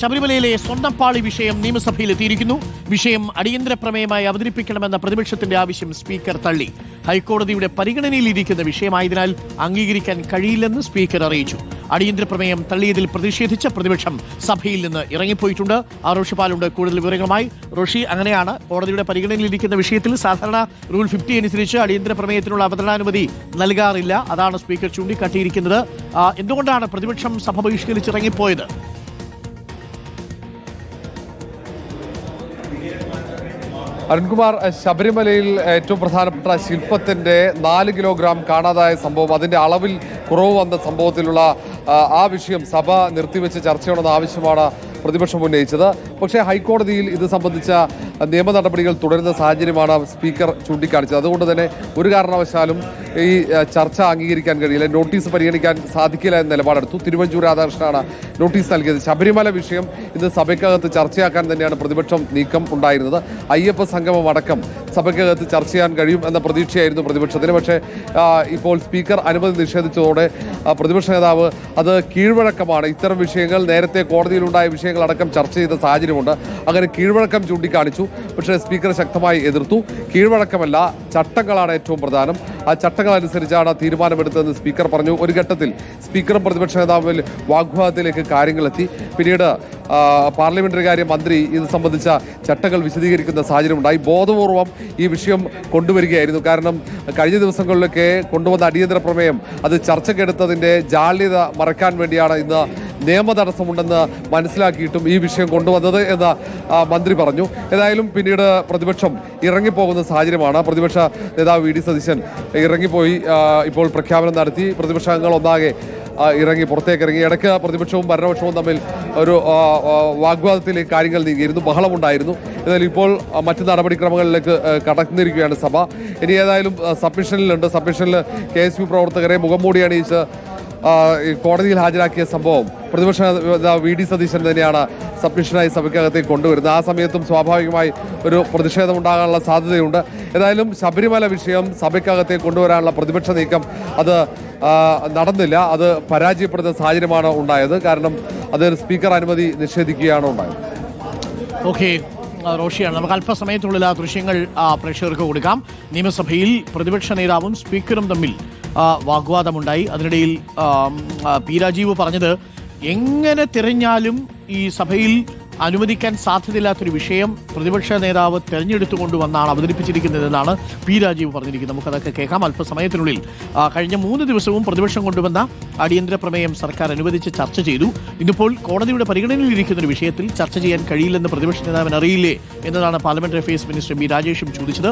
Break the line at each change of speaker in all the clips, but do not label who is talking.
ശബരിമലയിലെ സ്വന്തം പാളി വിഷയം നിയമസഭയിൽ എത്തിയിരിക്കുന്നു. വിഷയം അടിയന്തര പ്രമേയമായി അവതരിപ്പിക്കണമെന്ന പ്രതിപക്ഷത്തിന്റെ ആവശ്യം സ്പീക്കർ തള്ളി. ഹൈക്കോടതിയുടെ പരിഗണനയിലിരിക്കുന്ന വിഷയമായതിനാൽ അംഗീകരിക്കാൻ കഴിയില്ലെന്ന് സ്പീക്കർ അറിയിച്ചു. അടിയന്തര പ്രമേയം തള്ളിയതിൽ പ്രതിഷേധിച്ച പ്രതിപക്ഷം സഭയിൽ നിന്ന് ഇറങ്ങിപ്പോയിട്ടുണ്ട്. ആ റോഷിപാലുണ്ട് കൂടുതൽ വിവരങ്ങളുമായി റോഷി അങ്ങനെയാണ്. കോടതിയുടെ പരിഗണനയിലിരിക്കുന്ന വിഷയത്തിൽ സാധാരണ റൂൾ ഫിഫ്റ്റി അനുസരിച്ച് അടിയന്തര പ്രമേയത്തിനുള്ള അവതരണാനുമതി നൽകാറില്ല. അതാണ് സ്പീക്കർ ചൂണ്ടിക്കാട്ടിയിരിക്കുന്നത്. എന്തുകൊണ്ടാണ് പ്രതിപക്ഷം സഭ ബഹിഷ്കരിച്ച്
അരുൺകുമാർ ശബരിമലയിൽ ഏറ്റവും പ്രധാനപ്പെട്ട ശില്പത്തിന്റെ നാല് കിലോഗ്രാം കാണാതായ സംഭവം അതിന്റെ അളവിൽ കുറവ് വന്ന സംഭവത്തിലുള്ള ആ, വിഷയം സഭ നിർത്തിവെച്ച് ചർച്ച ചെയ്യണമെന്ന ആവശ്യമാണ് പ്രതിപക്ഷം ഉന്നയിച്ചത്. പക്ഷേ ഹൈക്കോടതിയിൽ ഇത് സംബന്ധിച്ച നിയമ നടപടികൾ തുടരുന്ന സാഹചര്യമാണ് സ്പീക്കർ ചൂണ്ടിക്കാണിച്ചത്. അതുകൊണ്ട് തന്നെ ഒരു കാരണവശാലും ഈ ചർച്ച അംഗീകരിക്കാൻ കഴിയില്ല നോട്ടീസ് പരിഗണിക്കാൻ സാധിക്കില്ല എന്ന നിലപാടെടുത്തു. തിരുവഞ്ചൂർ രാധാകൃഷ്ണനാണ് നോട്ടീസ് നൽകിയത്. ശബരിമല വിഷയം ഇന്ന് സഭയ്ക്കകത്ത് ചർച്ചയാക്കാൻ തന്നെയാണ് പ്രതിപക്ഷം നീക്കം ഉണ്ടായിരുന്നത്. അയ്യപ്പ സംഗമം അടക്കം സഭയ്ക്കകത്ത് ചർച്ച ചെയ്യാൻ കഴിയും എന്ന പ്രതീക്ഷയായിരുന്നു പ്രതിപക്ഷത്തിന്. പക്ഷേ ഇപ്പോൾ സ്പീക്കർ അനുമതി നിഷേധിച്ചതോടെ പ്രതിപക്ഷ നേതാവ് അത് കീഴ്വഴക്കമാണ്. ഇത്തരം വിഷയങ്ങൾ നേരത്തെ കോടതിയിലുണ്ടായ വിഷയങ്ങളടക്കം ചർച്ച ചെയ്ത സാഹചര്യമുണ്ട്. അങ്ങനെ കീഴ്വഴക്കം ചൂണ്ടിക്കാണിച്ചു. പക്ഷേ സ്പീക്കർ ശക്തമായി എതിർത്തു. കീഴ്വഴക്കമല്ല ചട്ടങ്ങളാണ് ഏറ്റവും പ്രധാനം. ആ ചട്ടങ്ങൾ അനുസരിച്ചാണ് തീരുമാനമെടുത്തതെന്ന് സ്പീക്കർ പറഞ്ഞു. ഒരു ഘട്ടത്തിൽ സ്പീക്കറും പ്രതിപക്ഷ നേതാവിൽ വാഗ്വാദത്തിലേക്ക് കാര്യങ്ങളെത്തി. പിന്നീട് പാർലമെന്ററി കാര്യ മന്ത്രി ഇത് സംബന്ധിച്ച ചട്ടങ്ങൾ വിശദീകരിക്കുന്ന സാഹചര്യമുണ്ടായി. ബോധപൂർവം ഈ വിഷയം കൊണ്ടുവരികയായിരുന്നു. കാരണം കഴിഞ്ഞ ദിവസങ്ങളിലൊക്കെ കൊണ്ടുവന്ന അടിയന്തര പ്രമേയം അത് ചർച്ചക്കെടുത്തതിന്റെ ജാള്യത മറയ്ക്കാൻ വേണ്ടിയാണ് ഇന്ന് നിയമ തടസ്സമുണ്ടെന്ന് മനസ്സിലാക്കിയിട്ടും ഈ വിഷയം കൊണ്ടുവന്നത് എന്ന് മന്ത്രി പറഞ്ഞു. ഏതായാലും പിന്നീട് പ്രതിപക്ഷം ഇറങ്ങിപ്പോകുന്ന സാഹചര്യമാണ്. പ്രതിപക്ഷ നേതാവ് വി ഡി സതീശൻ ഇറങ്ങിപ്പോയി ഇപ്പോൾ പ്രഖ്യാപനം നടത്തി. പ്രതിപക്ഷ അംഗങ്ങൾ ഒന്നാകെ ഇറങ്ങി പുറത്തേക്ക് ഇറങ്ങി ഇടയ്ക്ക് പ്രതിപക്ഷവും ഭരണപക്ഷവും തമ്മിൽ ഒരു വാഗ്വാദത്തിൽ കാര്യങ്ങൾ നീങ്ങിയിരുന്നു ബഹളമുണ്ടായിരുന്നു. എന്നാൽ ഇപ്പോൾ മറ്റ് നടപടിക്രമങ്ങളിലേക്ക് കടന്നിരിക്കുകയാണ് സഭ. ഇനി ഏതായാലും സബ്മിഷനിലുണ്ട്. സബ്മിഷനിൽ കെ എസ് യു പ്രവർത്തകരെ മുഖംമൂടി അണിയിച്ച് കോടതിയിൽ ഹാജരാക്കിയ സംഭവം പ്രതിപക്ഷ നേതാവ് വി ഡി സതീശൻ തന്നെയാണ് സബ്മിഷനായി സഭയ്ക്കകത്തേക്ക് കൊണ്ടുവരുന്നത്. ആ സമയത്തും സ്വാഭാവികമായി ഒരു പ്രതിഷേധം ഉണ്ടാകാനുള്ള സാധ്യതയുണ്ട്. ഏതായാലും ശബരിമല വിഷയം സഭയ്ക്കകത്തേക്ക് കൊണ്ടുവരാനുള്ള പ്രതിപക്ഷ നീക്കം അത് നടന്നില്ല. അത് പരാജയപ്പെടുന്ന സാഹചര്യമാണ് ഉണ്ടായത്. കാരണം അത് സ്പീക്കർ അനുമതി നിഷേധിക്കുകയാണ് ഉണ്ടായത്.
ഓക്കെ. റോഷിയാണ്. നമുക്ക് അല്പസമയത്തിനുള്ളിൽ ആ ദൃശ്യങ്ങൾ പ്രേക്ഷകർക്ക് കൊടുക്കാം. നിയമസഭയിൽ പ്രതിപക്ഷ നേതാവും സ്പീക്കറും തമ്മിൽ വാഗ്വാദമുണ്ടായി. അതിനിടയിൽ പി രാജീവ് പറഞ്ഞത് എങ്ങനെ തിരഞ്ഞാലും ഈ സഭയിൽ അനുവദിക്കാൻ സാധ്യതയില്ലാത്തൊരു വിഷയം പ്രതിപക്ഷ നേതാവ് തെരഞ്ഞെടുത്തുകൊണ്ടുവന്നാണ് അവതരിപ്പിച്ചിരിക്കുന്നതെന്നാണ് പി രാജീവ് പറഞ്ഞിരിക്കുന്നത്. നമുക്കതൊക്കെ കേൾക്കാം. അല്പസമയത്തിനുള്ളിൽ കഴിഞ്ഞ മൂന്ന് ദിവസവും പ്രതിപക്ഷം കൊണ്ടുവന്ന അടിയന്തര പ്രമേയം സർക്കാർ അനുവദിച്ച് ചർച്ച ചെയ്തു. ഇന്നിപ്പോൾ കോടതിയുടെ പരിഗണനയിലിരിക്കുന്ന ഒരു വിഷയത്തിൽ ചർച്ച ചെയ്യാൻ കഴിയില്ലെന്ന് പ്രതിപക്ഷ നേതാവിന് അറിയില്ലേ എന്നതാണ് പാർലമെന്ററി അഫയേഴ്സ് മിനിസ്റ്റർ ബി രാജേഷും ചോദിച്ചത്.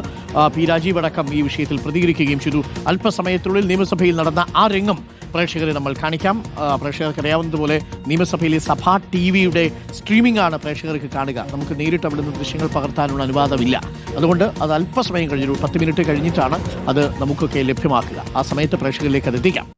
പി രാജീവ് അടക്കം ഈ വിഷയത്തിൽ പ്രതികരിക്കുകയും ചെയ്തു. അല്പസമയത്തിനുള്ളിൽ നിയമസഭയിൽ നടന്ന ആ രംഗം പ്രേക്ഷകരെ നമ്മൾ കാണിക്കാം. പ്രേക്ഷകർക്ക് അറിയാവുന്നതുപോലെ നിയമസഭയിലെ സഭാ ടി വിയുടെ സ്ട്രീമിംഗ് ആണ് പ്രേക്ഷകർക്ക് കാണുക. നമുക്ക് നേരിട്ട് അവിടെ ദൃശ്യങ്ങൾ പകർത്താനുള്ള അനുവാദമില്ല. അതുകൊണ്ട് അത് അല്പസമയം കഴിഞ്ഞൊരു പത്ത് മിനിറ്റ് കഴിഞ്ഞിട്ടാണ് അത് നമുക്കൊക്കെ ലഭ്യമാക്കുക. ആ സമയത്ത് പ്രേക്ഷകരിലേക്ക് അത് എത്തിക്കാം.